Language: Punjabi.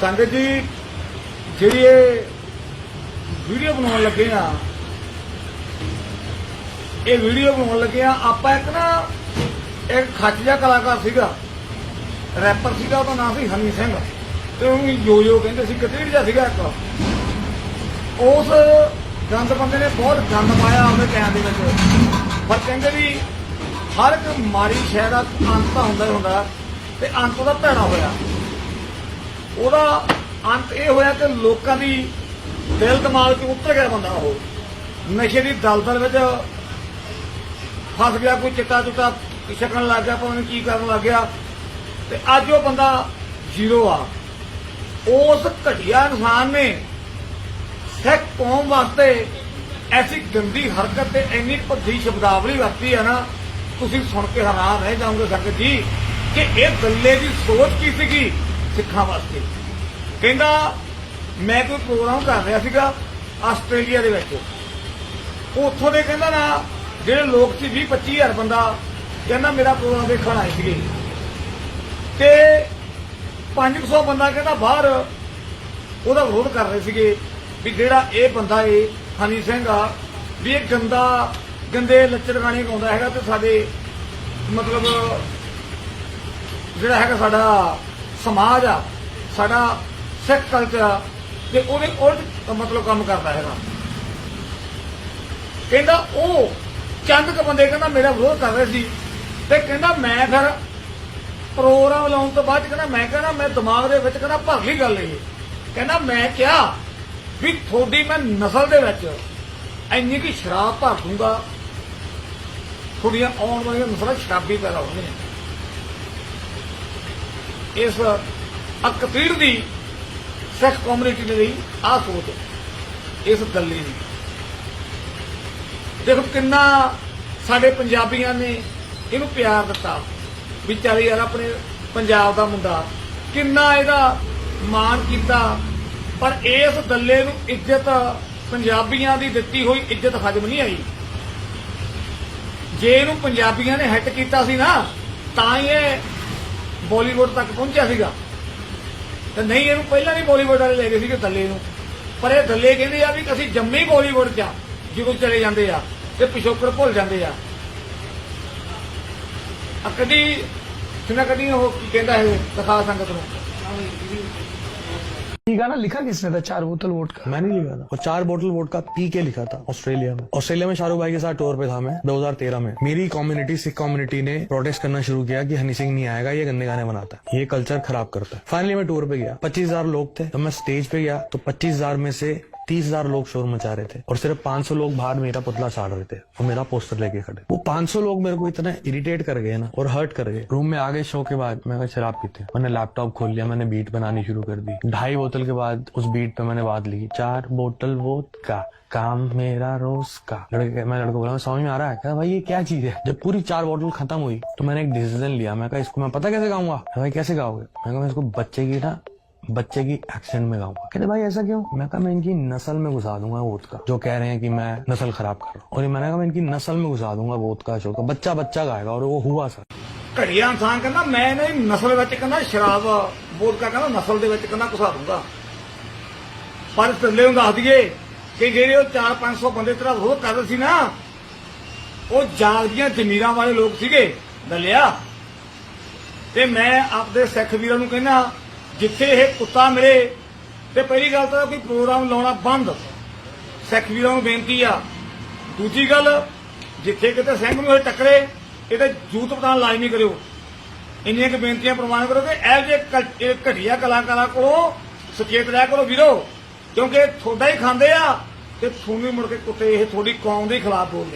ਸੰਗਤ ਜੀ, ਜਿਹੜੀ ਇਹ ਵੀਡੀਓ ਬਣਾਉਣ ਲੱਗੇ ਆ, ਇਹ ਵੀਡੀਓ ਬਣਾਉਣ ਲੱਗੇ ਆ, ਆਪਾਂ ਇੱਕ ਨਾ, ਇੱਕ ਖੱਚ ਜਿਹਾ ਕਲਾਕਾਰ ਸੀਗਾ ਰੈਪਰ ਸੀਗਾ, ਉਹਦਾ ਨਾਮ ਸੀ ਹਨੀ ਸਿੰਘ, ਤੇ ਉਹਨੂੰ ਯੋ ਯੋ ਕਹਿੰਦੇ ਸੀ, ਕਤੀੜ ਜਿਹਾ ਸੀਗਾ ਇੱਕ। ਉਸ ਗੰਦ ਬੰਦੇ ਨੇ ਬਹੁਤ ਗੰਦ ਪਾਇਆ ਆਪਣੇ ਟਾਈਮ ਦੇ ਵਿੱਚ। ਪਰ ਕਹਿੰਦੇ ਵੀ ਹਰ ਇੱਕ ਮਾੜੀ ਸ਼ੈ ਦਾ ਅੰਤ ਤਾਂ ਹੁੰਦਾ ਹੀ ਹੁੰਦਾ, ਤੇ ਅੰਤ ਉਹਦਾ ਭੈੜਾ ਹੋਇਆ। ਉਹਦਾ ਅੰਤ ਇਹ ਹੋਇਆ ਕਿ ਲੋਕਾਂ ਦੀ ਦਿਲ ਦਿਮਾਗ 'ਚ ਉਤਰ ਗਿਆ ਬੰਦਾ ਉਹ। ਨਸ਼ੇ ਦੀ ਦਲਦਲ ਵਿੱਚ ਫਸ ਗਿਆ, ਕੋਈ ਚਿੱਟਾ ਚੁੱਟਾ ਛਕਣ ਲੱਗ ਗਿਆ, ਪਤਾ ਨਹੀਂ ਕੀ ਕਰਨ ਲੱਗ ਗਿਆ। ਤੇ ਅੱਜ ਉਹ ਬੰਦਾ ਜ਼ੀਰੋ ਆ। ਉਸ ਘਟੀਆ ਇਨਸਾਨ ਨੇ ਸਿੱਖ ਕੌਮ ਵਾਸਤੇ ਐਸੀ ਗੰਦੀ ਹਰਕਤ ਤੇ ਇੰਨੀ ਭੱਦੀ ਸ਼ਬਦਾਵਲੀ ਵਰਤੀ ਹੈ ਨਾ, ਤੁਸੀਂ ਸੁਣ ਕੇ ਹੈਰਾਨ ਰਹਿ ਜਾਓਗੇ ਸੰਗਤ ਜੀ, ਕਿ ਇਹ ਗੱਲੇ ਦੀ ਸੋਚ ਕੀ ਸੀਗੀ ਸਿੱਖਾਂ ਵਾਸਤੇ? ਕਹਿੰਦਾ, ਮੈਂ ਕੋਈ ਪ੍ਰੋਗਰਾਮ ਕਰ ਰਿਹਾ ਸੀਗਾ ਆਸਟ੍ਰੇਲੀਆ ਦੇ ਵਿੱਚ। ਉੱਥੋਂ ਦੇ ਕਹਿੰਦਾ ਨਾ, ਜਿਹੜੇ ਲੋਕ ਸੀ 20 25000 ਬੰਦਾ, ਕਹਿੰਦਾ ਮੇਰਾ ਪ੍ਰੋਗਰਾਮ ਦੇਖਣ ਆਏ ਸੀਗੇ। ਤੇ 500 ਬੰਦਾ ਕਹਿੰਦਾ ਬਾਹਰ, ਉਹਦਾ ਵਿਰੋਧ ਕਰ ਰਹੇ ਸੀਗੇ ਵੀ ਜਿਹੜਾ ਇਹ ਬੰਦਾ ਏ, ਹਨੀ ਸਿੰਘ ਆ, ਵੀ ਇਹ ਗੰਦਾ, ਗੰਦੇ ਲੱਚਰ ਗਾਣੇ ਗਾਉਂਦਾ ਹੈਗਾ ਤੇ ਸਾਡੇ ਮਤਲਬ ਜਿਹੜਾ ਹੈਗਾ ਸਾਡਾ ਸਮਾਜ ਆ, ਸਾਡਾ ਸਿੱਖ ਕਲਚਰ ਆ ਤੇ ਉਹਦੇ ਉਲਟ ਮਤਲਬ ਕੰਮ ਕਰਦਾ ਹੈਗਾ। ਕਹਿੰਦਾ ਉਹ ਚੰਦ ਕ ਬੰਦੇ ਕਹਿੰਦਾ ਮੇਰਾ ਵਿਰੋਧ ਕਰ ਰਹੇ ਸੀ ਤੇ ਕਹਿੰਦਾ ਮੈਂ ਫਿਰ ਪ੍ਰੋਗਰਾਮ ਲਾਉਣ ਤੋਂ ਬਾਅਦ ਕਹਿੰਦਾ ਮੈਂ ਕਹਿੰਦਾ ਮੈਂ ਦਿਮਾਗ ਦੇ ਵਿੱਚ ਕਹਿੰਦਾ ਭਰ ਲਈ ਗੱਲ ਇਹ। ਕਹਿੰਦਾ ਮੈਂ ਕਿਹਾ ਵੀ ਤੁਹਾਡੀ ਮੈਂ ਨਸਲ ਦੇ ਵਿੱਚ ਇੰਨੀ ਕੀ ਸ਼ਰਾਬ ਭਰ ਦੂੰਗਾ। ਤੁਹਾਡੀਆਂ ਆਉਣ ਵਾਲੀਆਂ ਨਸਲਾਂ ਸ਼ਰਾਬੀ ਪੈਦਾ ਹੋਣਗੀਆਂ। ਇਸ ਅਕਤੀਰ ਦੀ ਸਿੱਖ ਕਮਿਊਨਿਟੀ ਦੇ ਲਈ ਆ ਸੋਚ। ਇਸ ਗੱਲੇ ਦੀ। ਦੇਖੋ ਕਿੰਨਾ ਸਾਡੇ ਪੰਜਾਬੀਆਂ ਨੇ ਇਹਨੂੰ ਪਿਆਰ ਦਿੱਤਾ। ਵਿਚਾਰੇ ਯਾਰ ਆਪਣੇ ਪੰਜਾਬ ਦਾ ਮੁੰਡਾ, ਕਿੰਨਾ ਇਹਦਾ ਮਾਣ ਕੀਤਾ। ਪਰ ਇਸ ਦੱਲੇ ਨੂੰ ਇੱਜ਼ਤ ਪੰਜਾਬੀਆਂ ਦੀ ਦਿੱਤੀ ਹੋਈ ਇੱਜ਼ਤ ਹਜਮ ਨਹੀਂ ਆਈ। ਜੇ ਇਹਨੂੰ ਪੰਜਾਬੀਆਂ ਨੇ ਹਿੱਟ ਕੀਤਾ ਸੀ ਨਾ, ਤਾਂ ਇਹ ਬਾਲੀਵੁੱਡ ਤੱਕ ਪਹੁੰਚਿਆ ਸੀਗਾ। ਤੇ ਨਹੀਂ, ਇਹਨੂੰ ਪਹਿਲਾਂ ਨਹੀਂ ਬਾਲੀਵੁੱਡ ਵਾਲੇ ਲੈ ਗਏ ਸੀਗੇ ਥੱਲੇ ਨੂੰ। ਪਰ ਇਹ ਦੱਲੇ ਕਹਿੰਦੇ ਆ ਵੀ ਅਸੀਂ ਜੰਮੇ ਹੀ ਬਾਲੀਵੁੱਡ 'ਚ ਆ ਜਦੋਂ ਚਲੇ ਜਾਂਦੇ ਆ ਤੇ ਪਿਛੋਕੜ ਭੁੱਲ ਜਾਂਦੇ ਆ। ਕਦੀ ਕਿੰਨਾ ਕਦੀ ਉਹ, ਕੀ ਕਹਿੰਦਾ ਹੈ ਦਿਖਾ ਸੰਗਤ ਨੂੰ? ये गाना लिखा किसने था? चार बोतल वोट का। मैंने लिखा था। और चार बोतल वोट का पी के लिखा था, ऑस्ट्रेलिया में। ऑस्ट्रेलिया में शाहरुख भाई के साथ टूर पे था मैं 2013 में। मेरी कम्युनिटी सिख कम्युनिटी ने प्रोटेस्ट करना शुरू किया कि हनी सिंह नहीं आएगा, ये गंदे गाने बनाता है। ये कल्चर खराब करता है। फाइनली मैं टूर पे गया। पच्चीस लोग थे जब मैं स्टेज पे गया। तो पच्चीस में से तीस हज़ार लोग शोर मचा रहे थे और सिर्फ़ 500 लोग बाहर मेरा पुतला साड़ रहे थे और मेरा पोस्टर लेके खड़े वो 500 लोग मेरे को इतना इरिटेट कर गए ना और हर्ट कर गए। रूम में आ गए शो के बाद मैं शराब पीते मैंने लैपटॉप खोल लिया, मैंने बीट बनानी शुरू कर दी। ढाई बोतल के बाद उस बीट पे मैंने बात ली चार बोतल वोट का काम मेरा रोज का। लड़के मैं लड़को बोला समझ में आ रहा है? क्या भाई, ये क्या चीज़ है? जब पूरी चार बोतल खत्म हुई तो मैंने एक डिसीज़न लिया। मैं कहा, इसको मैं पता कैसे गाऊँगा? भाई, कैसे गाओगे? मैं कहा, मैं इसको बच्चे की ना बच्चे की एक्सेंट में गाऊंगा कहते भाई ऐसा क्यों मैं कहा मैं इनकी नस्ल में घुसा दूंगा वोट का जो कह रहे हैं कि मैं नस्ल खराब कर रहा हूँ और ये मैंने कहा मैं इनकी नस्ल में घुसा दूंगा वोट का शो का बच्चा बच्चा गाएगा और वो हुआ सर ਘੜੀਆ ਇਨਸਾਨ ਕਹਿੰਦਾ ਮੈਂ ਨਹੀਂ ਨਸਲ ਵਿੱਚ ਕਹਿੰਦਾ ਸ਼ਰਾਬ ਵੋਡਕਾ ਕਹਿੰਦਾ ਨਸਲ ਦੇ ਵਿੱਚ ਕਹਿੰਦਾ ਘੁਸਾ ਦੂੰਗਾ ਪਰ ਥੱਲੇ ਨੂੰ ਦੱਸ ਦਈਏ ਕਿ ਜਿਹੜੇ ਉਹ 4-500 ਬੰਦੇ ਤੇਰਾ ਵਿਰੋਧ ਕਰਦੇ ਸੀ ਨਾ ਉਹ ਜਾਗਦੀਆਂ ਜ਼ਮੀਰਾਂ ਵਾਲੇ ਲੋਕ ਸੀਗੇ ਦੱਲਿਆ ਤੇ ਮੈਂ ਆਪਦੇ ਸਿੱਖ ਵੀਰਾਂ ਨੂੰ ਕਹਿੰਦਾ ਜਿੱਥੇ ਇਹ ਕੁੱਤਾ ਮਿਲੇ, ਤੇ ਪਹਿਲੀ ਗੱਲ ਤਾਂ ਕੋਈ ਪ੍ਰੋਗਰਾਮ ਲਾਉਣਾ ਬੰਦ। ਸਿੱਖ ਵੀਰਾਂ ਨੂੰ ਬੇਨਤੀ ਆ। ਦੂਜੀ ਗੱਲ, ਜਿੱਥੇ ਕਿਤੇ ਸਿੰਘ ਨੂੰ ਇਹ ਟੱਕਰੇ, ਇਹਦੇ ਜੂਤ ਪਤਾਨ ਲਾਜ਼ਮੀ ਕਰਿਓ। ਇੰਨੀਆਂ ਕਿ ਬੇਨਤੀਆਂ ਪ੍ਰਵਾਨ ਕਰੋ ਕਿ ਇਹ ਜੇ ਘਟੀਆ ਕਲਾਕਾਰਾਂ ਕੋਲੋਂ ਸੁਚੇਤ ਰਹਿ ਕਰੋ ਵੀਰੋ। ਕਿਉਂਕਿ ਇਹ ਤੁਹਾਡਾ ਹੀ ਖਾਂਦੇ ਆ, ਤੇ ਤੁਹਾਨੂੰ ਮੁੜ ਕੇ ਕੁੱਤੇ, ਇਹ ਤੁਹਾਡੀ ਕੌਮ ਦੇ ਖਿਲਾਫ ਬੋਲਦੇ